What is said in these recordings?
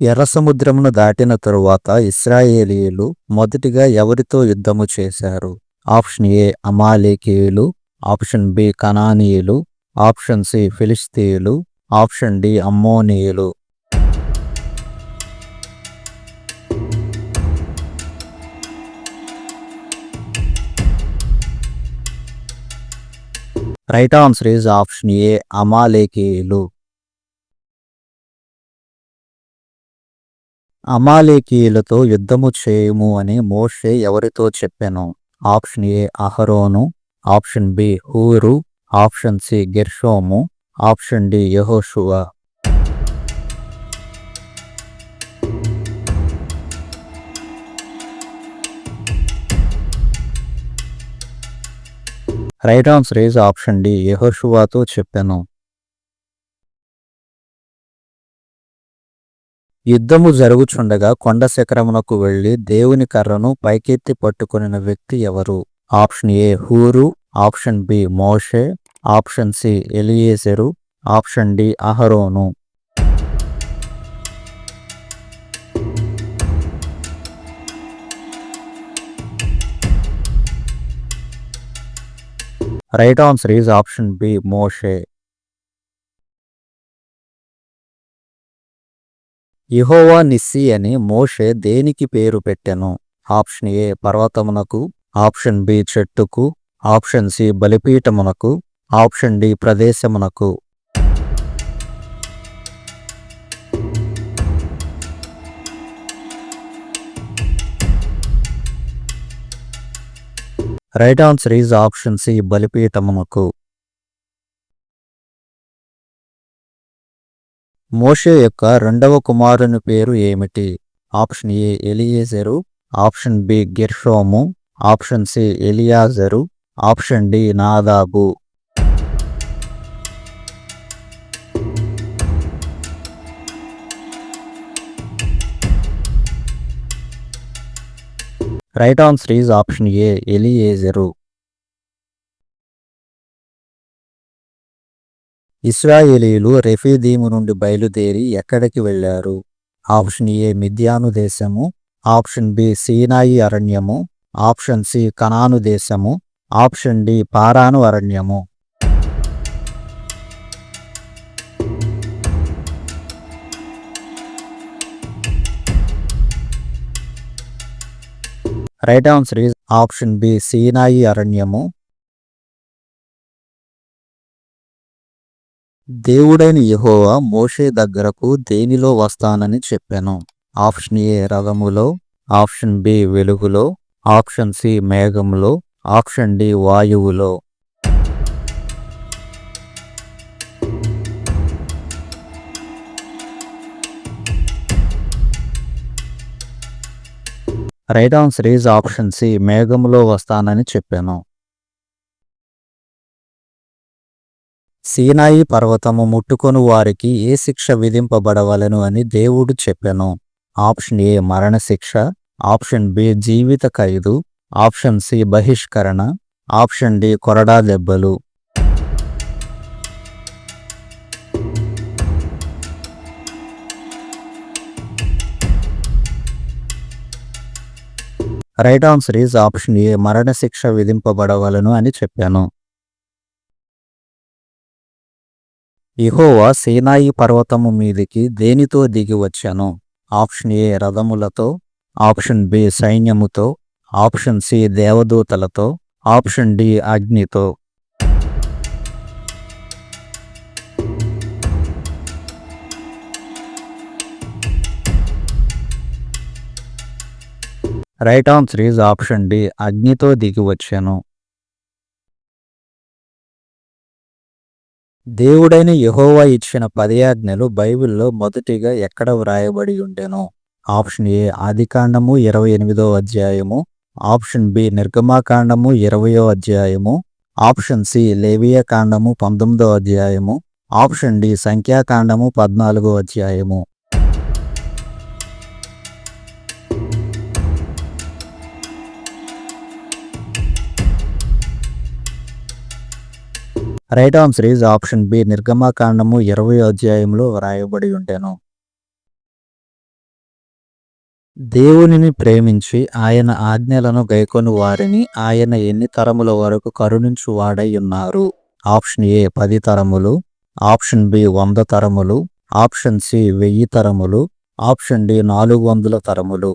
ఎర్ర సముద్రమును దాటిన తరువాత ఇస్రాయేలీయులు మొదటిగా ఎవరితో యుద్ధము చేశారు? ఆప్షన్ ఏ అమాలేకీయులు ఆప్షన్ బి కనానీయులు ఆప్షన్ సి ఫిలిస్తీయులు option D అమ్మోనీయులు. Right answer is option A అమాలేకీయులు. అమాలేకీయులతో యుద్ధము చేయము అని మోషే ఎవరితో చెప్పాను? ఆప్షన్ ఏ అహరోను ఆప్షన్ బి హూరు ఆప్షన్ సి గెర్షోము option D యహోషువ. Right answer is option D యహోషువాతో చెప్పాను. యుద్ధము జరుగుచుండగా కొండ శిఖరమునకు వెళ్ళి దేవుని కర్రను పైకెత్తి పట్టుకుని వ్యక్తి ఎవరు? ఆప్షన్ ఏ హూరు ఆప్షన్ బి మోషే ఆప్షన్ సి ఎలియేసెరు ఆప్షన్ డి అహరోను. Right answer is option B మోషే. ఇహోవా నిస్సి అని మోషే దేనికి పేరు పెట్టెను? ఆప్షన్ ఏ పర్వతమునకు. ఆప్షన్ బి చెట్టుకు. ఆప్షన్ సి బలిపీఠమునకు. Option D ప్రదేశమునకు. Right answer is option C బలిపీఠమునకు. మోషే యొక్క రెండవ కుమారుని పేరు ఏమిటి? ఆప్షన్ ఏ ఎలియేజరు ఆప్షన్ బి గిర్షోము ఆప్షన్ సి ఎలియాజరు option D Nadab. Right answer is option A Eliezer. ఇస్రాయేలీలు రెఫీదీము నుండి బయలుదేరి ఎక్కడికి వెళ్ళారు? ఆప్షన్ ఏ మిద్యాను దేశము ఆప్షన్ బి సీనాయి అరణ్యము ఆప్షన్ సి కనాను దేశము option D Paran అరణ్యము. Right answer is option B సీనాయి అరణ్యము దేవుడైన యహోవా మోషే దగ్గరకు దేనిలో వస్తానని చెప్పాను. ఆప్షన్ ఏ రథములో ఆప్షన్ బి వెలుగులో ఆప్షన్ సి మేఘములో option D వాయువులో. Right answer is option C మేఘములో వస్తానని చెప్పాను. సీనాయి పర్వతము ముట్టుకొని వారికి ఏ శిక్ష విధింపబడవలను అని దేవుడు చెప్పెను. ఆప్షన్ ఏ మరణశిక్ష. ఆప్షన్ బి జీవిత ఖైదు. ఆప్షన్ సి బహిష్కరణ. ఆప్షన్ డి కొరడా దెబ్బలు. Right answer is option A మరణశిక్ష విధింపబడవలను అని చెప్పాను. ఇహోవా సీనాయి పర్వతము మీదికి దేనితో దిగి వచ్చాను ఆప్షన్ ఏ రథములతో ఆప్షన్ బి సైన్యముతో ఆప్షన్ సి దేవదూతలతో ఆప్షన్ డి అగ్నితో. Right answer is option D అగ్నితో దిగి వచ్చాను. దేవుడైన యహోవా ఇచ్చిన పదయాజ్ఞలు బైబిల్లో మొదటిగా ఎక్కడ వ్రాయబడి ఉండెను? ఆప్షన్ ఏ ఆదికాండము ఇరవై ఎనిమిదో అధ్యాయము. ఆప్షన్ బి నిర్గమాకాండము ఇరవయో అధ్యాయము. ఆప్షన్ సి లేవియా కాండము పంతొమ్మిదో అధ్యాయము. ఆప్షన్ డి సంఖ్యాకాండము పద్నాలుగో అధ్యాయము. Right answer is option B నిర్గమాకాండము ఇరవై అధ్యాయంలో వ్రాయబడి ఉండెను. దేవునిని ప్రేమించి ఆయన ఆజ్ఞలను గైకొని వారిని ఆయన ఎన్ని తరముల వరకు కరుణించు వాడై ఉన్నారు? ఆప్షన్ ఏ పది తరములు ఆప్షన్ బి వంద తరములు ఆప్షన్ సి వెయ్యి తరములు ఆప్షన్ డి నాలుగు వందల తరములు.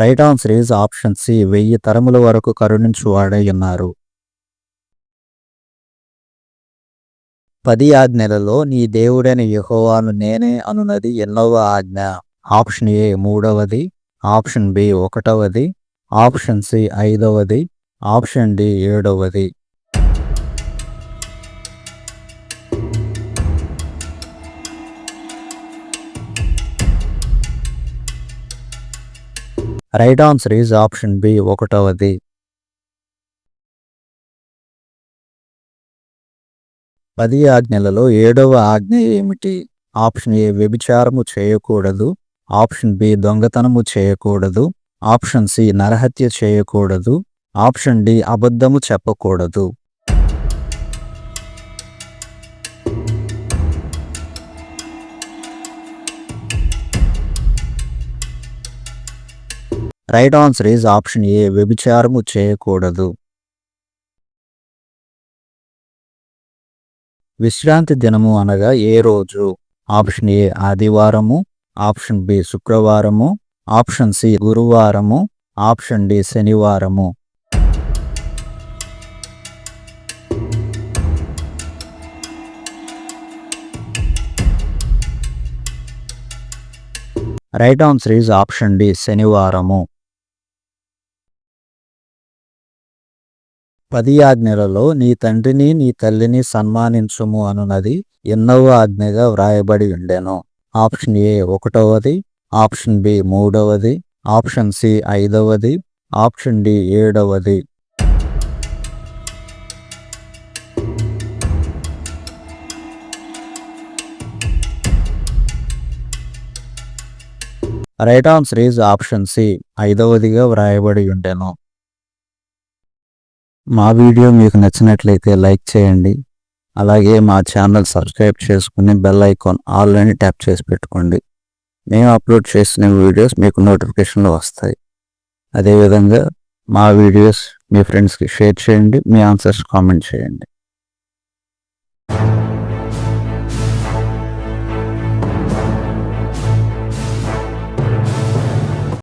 Right answer is option C. వెయ్యి తరముల వరకు కరుణించు వాడై ఉన్నారు. పది ఆజ్ఞలలో నీ దేవుడైన యహోవాను నేనే అనునది ఎన్నవ ఆజ్ఞ. ఆప్షన్ ఏ మూడవది. ఆప్షన్ బి ఒకటవది. ఆప్షన్ సి ఐదవది. ఆప్షన్ డి ఏడవది. Right answer is option B ఒకటవది. పది ఆజ్ఞలలో ఏడవ ఆజ్ఞ ఏమిటి? ఆప్షన్ ఏ వ్యభిచారము చేయకూడదు. ఆప్షన్ బి దొంగతనము చేయకూడదు. ఆప్షన్ సి నరహత్య చేయకూడదు. ఆప్షన్ డి అబద్ధము చెప్పకూడదు. Right answer is option A. వ్యభిచారము చేయకూడదు. విశ్రాంతి దినము అనగా ఏ రోజు? Option A. ఆదివారము. Option B. శుక్రవారము. Option C. గురువారము. Option D. శనివారము. Right answer is option D. శనివారము. పది ఆజ్ఞలలో నీ తండ్రిని నీ తల్లిని సన్మానించుము అనున్నది ఎన్నవ ఆజ్ఞగా వ్రాయబడి ఉండెను. ఆప్షన్ ఏ ఒకటవది ఆప్షన్ బి మూడవది ఆప్షన్ సి ఐదవది ఆప్షన్ డి ఏడవది. Right answer is option C ఐదవదిగా వ్రాయబడి ఉండెను. మా వీడియో మీకు నచ్చినట్లయితే లైక్ చేయండి. అలాగే మా ఛానల్ సబ్స్క్రైబ్ చేసుకుని బెల్ ఐకాన్ ఆల్ అని ట్యాప్ చేసి పెట్టుకోండి. మేము అప్లోడ్ చేసిన వీడియోస్ మీకు నోటిఫికేషన్లు వస్తాయి. అదేవిధంగా మా వీడియోస్ మీ ఫ్రెండ్స్కి షేర్ చేయండి మీ ఆన్సర్స్ కామెంట్ చేయండి.